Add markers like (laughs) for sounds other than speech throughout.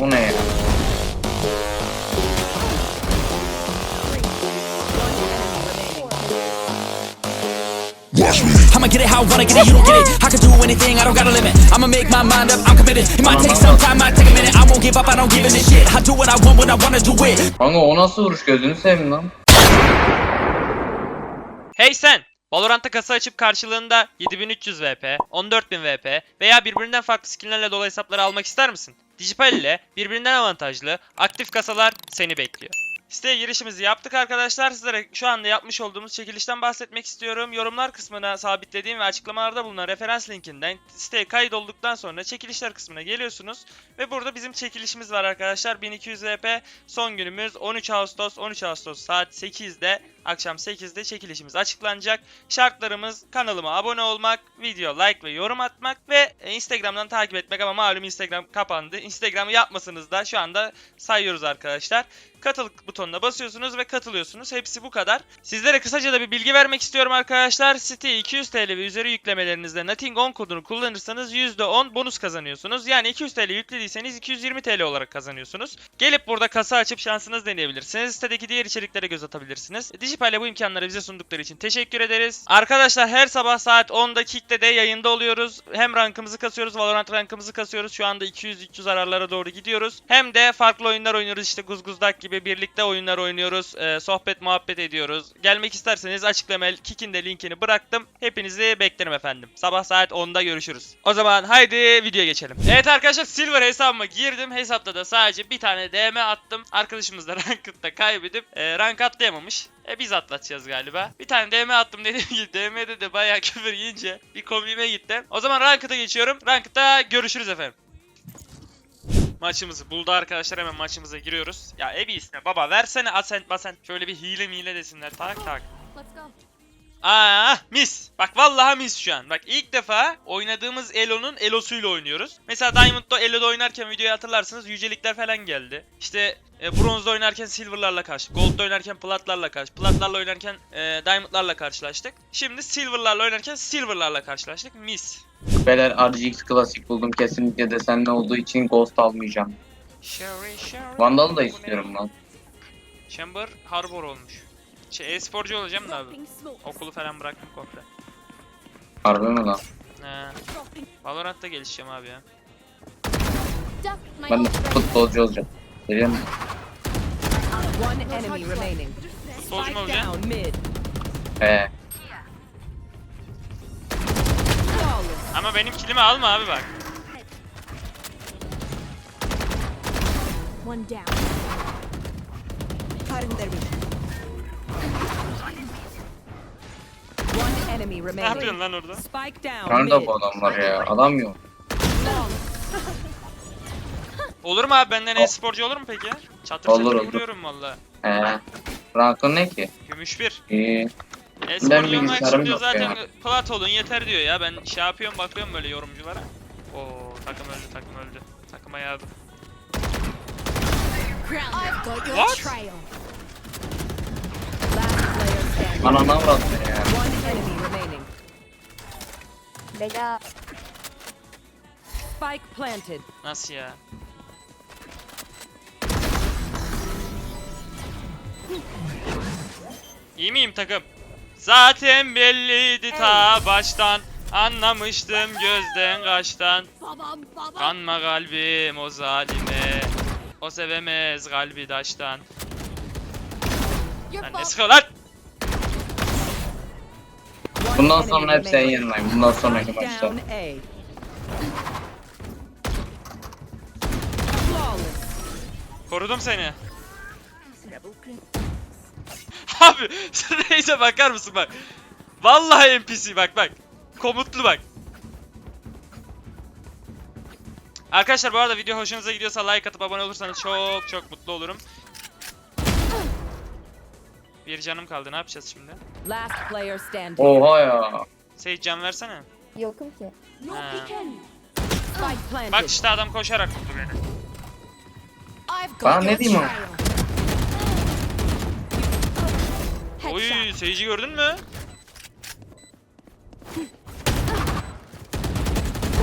O ne ya? I'ma get it how I wanna get it, you don't get it. I can do anything, I don't got a limit. I'ma make my mind up, I'm committed. It might take some time, might take a minute. I won't give up, I don't give a shit. I do what I want when I wanna do it. Kanka o nasıl vuruş gözünü seveyim lan. Hey sen! Valorant'ta kasa açıp karşılığında 7300 VP, 14000 VP veya birbirinden farklı skinlerle dolu hesapları almak ister misin? Digipal ile birbirinden avantajlı, aktif kasalar seni bekliyor. Siteye girişimizi yaptık arkadaşlar. Sizlere şu anda yapmış olduğumuz çekilişten bahsetmek istiyorum. Yorumlar kısmına sabitlediğim ve açıklamalarda bulunan referans linkinden siteye kaydolduktan sonra çekilişler kısmına geliyorsunuz. Ve burada bizim çekilişimiz var arkadaşlar. 1200 VP son günümüz 13 Ağustos. 13 Ağustos saat 8'de akşam 8'de çekilişimiz açıklanacak. Şartlarımız kanalıma abone olmak, video like ve yorum atmak ve e, Instagram'dan takip etmek ama malum Instagram kapandı. Instagram'ı yapmasanız da şu anda sayıyoruz arkadaşlar. Katıl butonuna basıyorsunuz ve katılıyorsunuz. Hepsi bu kadar. Sizlere kısaca da bir bilgi vermek istiyorum arkadaşlar. Siteye 200 TL ve üzeri yüklemelerinizde Nothing 10 kodunu kullanırsanız %10 bonus kazanıyorsunuz. Yani 200 TL yüklediyseniz 220 TL olarak kazanıyorsunuz. Gelip burada kasa açıp şansınız deneyebilirsiniz. Sitedeki diğer içeriklere göz atabilirsiniz. Digipal'e bu imkanları bize sundukları için teşekkür ederiz. Arkadaşlar her sabah saat 10'da Kick'te de yayında oluyoruz. Hem rankımızı kasıyoruz, Valorant rankımızı kasıyoruz. Şu anda 200-300 ararlara doğru gidiyoruz. Hem de farklı oyunlar oynuyoruz. İşte Guzguzdak gibi birlikte oyunlar oynuyoruz. Ee, sohbet muhabbet ediyoruz. Gelmek isterseniz açıklamaya Kick'in de linkini bıraktım. Hepinizi beklerim efendim. Sabah saat 10'da görüşürüz. O zaman haydi videoya geçelim. Evet arkadaşlar Silver hesabıma girdim. Hesapta da sadece bir tane DM attım. Arkadaşımız da (laughs) Ranked'da kaybedip e, rank atlayamamış. E biz atlatacağız galiba. Bir tane DM attım dediğim gibi (laughs) DM'de de bayağı küfür yiyince bir komiğime gitti. O zaman Ranked'a geçiyorum. Ranked'da görüşürüz efendim. Maçımızı buldu arkadaşlar hemen maçımıza giriyoruz. Ya evi isme baba versene asent basent. Şöyle bir hile mile desinler tak tak. Aa mis. Bak vallahi mis şu an. Bak ilk defa oynadığımız Elo'nun Elo'suyla oynuyoruz. Mesela Diamond'da Elo'da oynarken videoyu hatırlarsınız yücelikler falan geldi. İşte e, Bronz'da oynarken Silver'larla karşı, Gold'da oynarken Plat'larla karşı, Plat'larla oynarken e, Diamond'larla karşılaştık. Şimdi Silver'larla oynarken Silver'larla karşılaştık. Mis. Beyler RGX klasik buldum kesinlikle desenli olduğu için Ghost almayacağım. Vandal da istiyorum lan. Chamber Harbor olmuş. Şey e-sporcu olacağım da abi. Okulu falan bıraktım komple. Harbi mi lan? He. Valorant'ta gelişeceğim abi ya. Ben de futbolcu olacağım. Biliyor musun? One enemy remaining. Futbolcu mu olacaksın? mid. He. Ama benim kilimi alma abi bak. One down. Cutting their vision. One enemy Ne remaining. yapıyorsun lan orada? Spike down Nerede mid. bu adamlar ya? Adam yok. (laughs) Olur mu abi benden e-sporcu olur mu peki? Çatır Olur, çatır olur. vuruyorum valla. He. Rankın ne ki? Gümüş bir. İyi. E-sporcu olmak bilgisayarım için diyor yok zaten ya. plat olun yeter diyor ya. Ben şey yapıyorum bakıyorum böyle yorumculara. Oo takım öldü takım öldü. Takıma yardım. What? Standing. Ananı avradı ya. One enemy remaining. Bela. Spike planted. Nasıl ya? İyi miyim takım? Zaten belliydi ta baştan. Anlamıştım gözden kaçtan. Babam babam. Kanma kalbim o zalime. O sevemez kalbi taştan. Your Lan ne sıkıyor lan? Bundan sonra hep senin yanındayım. Bundan sonraki maçta. Korudum seni. (laughs) Abi sen Reis'e bakar mısın bak. Vallahi NPC bak bak. Komutlu bak. Arkadaşlar bu arada video hoşunuza gidiyorsa like atıp abone olursanız çok çok mutlu olurum. Bir canım kaldı ne yapacağız şimdi? Last player standing. Oha ya. Seyit can versene. Yokum ki. Ha. Spike planted. Bak işte adam koşarak buldu beni. I've got Ben ne your diyeyim o? trail. Oy. Seyit'i gördün mü?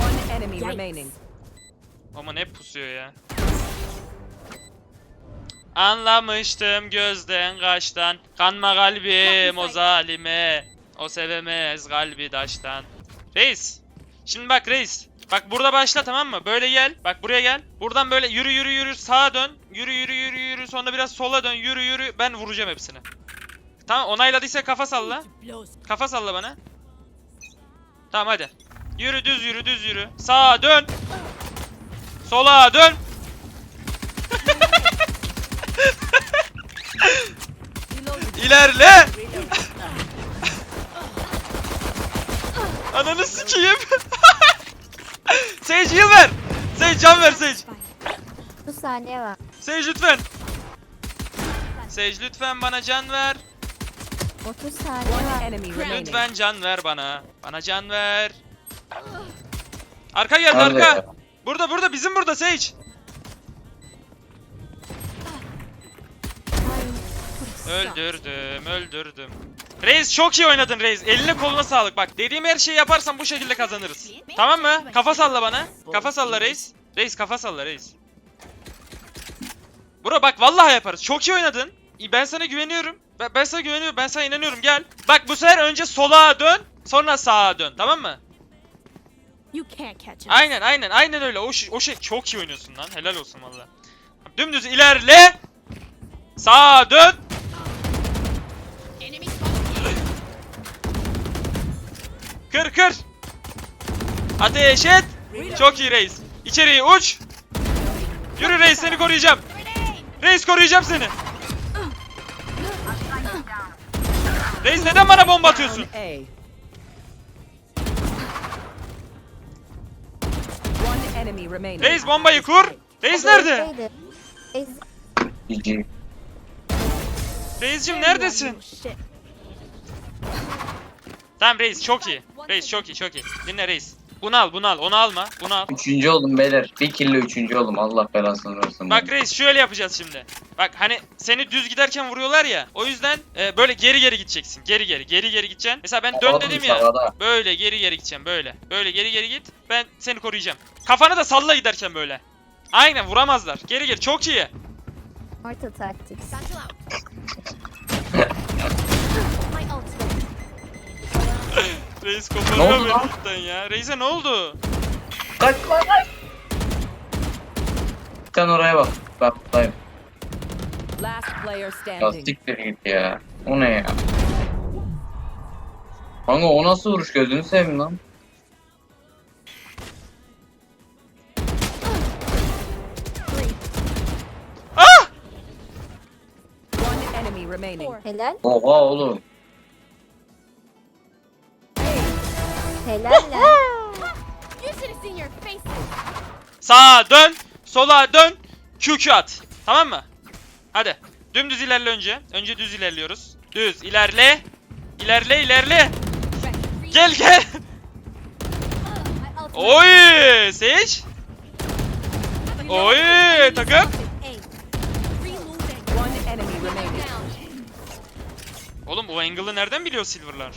One enemy remaining. Aman hep pusuyor ya. Anlamıştım gözden kaştan. Kanma kalbim o zalime. O sevemez kalbi taştan. Reis. Şimdi bak reis. Bak burada başla tamam mı? Böyle gel. Bak buraya gel. Buradan böyle yürü yürü yürü sağa dön. Yürü yürü yürü yürü. Sonra biraz sola dön. Yürü yürü. Ben vuracağım hepsini. Tamam onayladıysa kafa salla. Kafa salla bana. Tamam hadi. Yürü düz yürü düz yürü. Sağa dön. Sola dön. İlerle. Ananı sikeyim. (laughs) Sage heal ver. Sage can ver Sage. Bu saniye var. Sage lütfen. Sage lütfen bana can ver. 30 saniye var. Lütfen can ver bana. Bana can ver. Arka geldi arka. Burada burada bizim burada Sage. Öldürdüm öldürdüm. Reis çok iyi oynadın Reis. Eline koluna sağlık bak. Dediğim her şeyi yaparsan bu şekilde kazanırız. Tamam mı? Kafa salla bana. Kafa salla Reis. Reis kafa salla Reis. Bro bak vallahi yaparız. Çok iyi oynadın. Ben sana güveniyorum. Ben, ben sana güveniyorum. Ben sana inanıyorum. Gel. Bak bu sefer önce sola dön. Sonra sağa dön. Tamam mı? Aynen aynen aynen öyle. O, şey- o şey çok iyi oynuyorsun lan. Helal olsun valla. Dümdüz ilerle. Sağa dön. Kır kır. Ateş et. Çok iyi reis. İçeriye uç. Yürü reis seni koruyacağım. Reis koruyacağım seni. Reis neden bana bomba atıyorsun? Reis bombayı kur. Reis nerede? Reiscim neredesin? Tamam reis çok iyi. Reis çok iyi çok iyi. Dinle reis. Bunu al bunu al onu alma. Bunu al. Üçüncü oldum beyler. Bir kille üçüncü oldum. Allah belasını versin. Bak reis şöyle yapacağız şimdi. Bak hani seni düz giderken vuruyorlar ya. O yüzden e, böyle geri geri gideceksin. Geri geri geri geri gideceksin. Mesela ben dön dedim ya. havada? Böyle geri geri gideceğim böyle. Böyle geri geri git. Ben seni koruyacağım. Kafanı da salla giderken böyle. Aynen vuramazlar. Geri geri çok iyi. Mortal Tactics. Reis Ne koparıyor oldu beni lan? ya. Reis'e ne oldu? Kaçma lan. Sen oraya bak. Ben buradayım. Last player Ya standing. siktir git ya. O ne ya? Kanka o nasıl vuruş gözünü seveyim lan. Ah! One enemy remaining. Helal. Oha oğlum. Helal lan. (laughs) Sağa dön. Sola dön. QQ at. Tamam mı? Hadi. Dümdüz ilerle önce. Önce düz ilerliyoruz. Düz ilerle. İlerle ilerle. Gel gel. (laughs) Oy! Seç. Oy! Takım. Oğlum bu angle'ı nereden biliyor Silver'lar?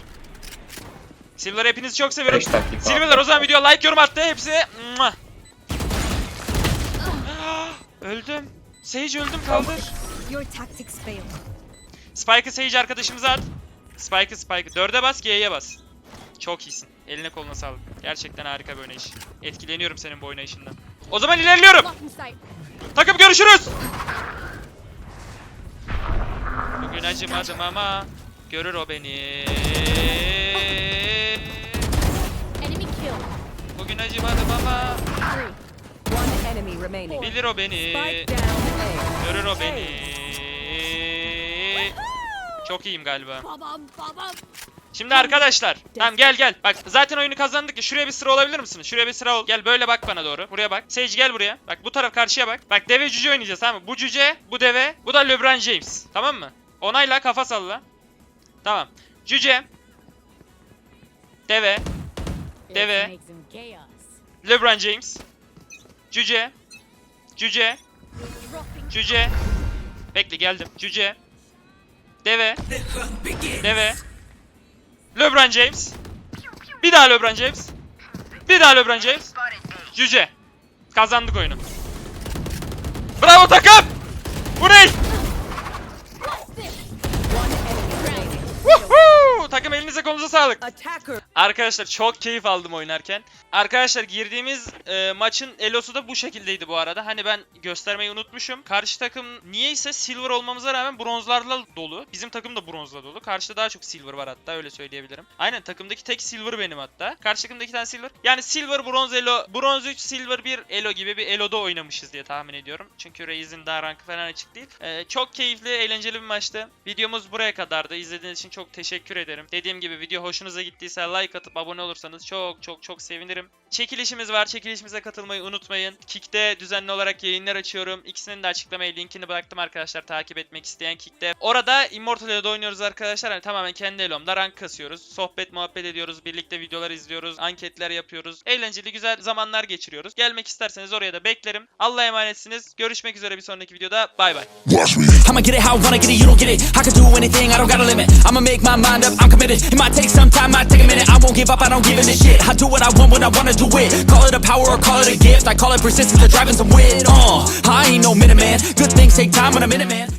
Silver hepinizi çok seviyorum. Beş. Silver'lar o zaman video like yorum attı. Hepsi. (gasps) Öldüm. Sage öldüm kaldır. Your tactics failed. Spike'ı Sage arkadaşımıza at. Spike'ı Spike'ı. Dörde bas G'ye bas. Çok iyisin. Eline koluna sağlık. Gerçekten harika bir oynayış. Etkileniyorum senin bu oynayışından. O zaman ilerliyorum. Takım görüşürüz. Bugün acımadım ama görür o beni. Enemy kill. Bugün acımadım ama Three. One enemy remaining. bilir o beni. Görür o beni. Çok iyiyim galiba. Babam babam. Şimdi arkadaşlar. Tamam gel gel. Bak zaten oyunu kazandık ya. Şuraya bir sıra olabilir misin? Şuraya bir sıra ol. Gel böyle bak bana doğru. Buraya bak. Sage gel buraya. Bak bu taraf karşıya bak. Bak deve cüce oynayacağız tamam mı? Bu cüce, bu deve, bu da LeBron James. Tamam mı? Onayla kafa salla. Tamam. Cüce. Deve. Deve. LeBron James. Cüce. Cüce. Cüce. Bekle geldim. Cüce. Deve. Deve. LeBron James. Bir daha LeBron James. Bir daha LeBron James. Cüce. Kazandık oyunu. Bravo takım. Bu ne? Takım elinize kolunuza sağlık. Arkadaşlar çok keyif aldım oynarken. Arkadaşlar girdiğimiz e, maçın elosu da bu şekildeydi bu arada. Hani ben göstermeyi unutmuşum. Karşı takım niyeyse silver olmamıza rağmen bronzlarla dolu. Bizim takım da bronzla dolu. Karşıda daha çok silver var hatta öyle söyleyebilirim. Aynen takımdaki tek silver benim hatta. Karşı takımdaki tane silver. Yani silver, bronz elo, bronz 3, silver 1 elo gibi bir eloda oynamışız diye tahmin ediyorum. Çünkü Raze'in daha rankı falan açık değil. E, çok keyifli, eğlenceli bir maçtı. Videomuz buraya kadardı. İzlediğiniz için çok teşekkür ederim. Dediğim gibi video hoşunuza gittiyse like atıp abone olursanız çok çok çok sevinirim. Çekilişimiz var. Çekilişimize katılmayı unutmayın. Kick'te düzenli olarak yayınlar açıyorum. İkisinin de açıklamaya linkini bıraktım arkadaşlar takip etmek isteyen Kick'te. Orada Immortal Elo'da oynuyoruz arkadaşlar. Hani tamamen kendi elomda rank kasıyoruz. Sohbet muhabbet ediyoruz. Birlikte videolar izliyoruz. Anketler yapıyoruz. Eğlenceli güzel zamanlar geçiriyoruz. Gelmek isterseniz oraya da beklerim. Allah'a emanetsiniz. Görüşmek üzere bir sonraki videoda. Bay bay. I'ma get it how I wanna get it, you don't get it. I can do anything, I don't got a limit. I'ma make my mind up, Committed. It might take some time, might take a minute. I won't give up, I don't give in a shit. I do what I want when I wanna do it. Call it a power or call it a gift. I call it persistence, the driving some wit. Uh, I ain't no minute man. Good things take time when I'm in it, man.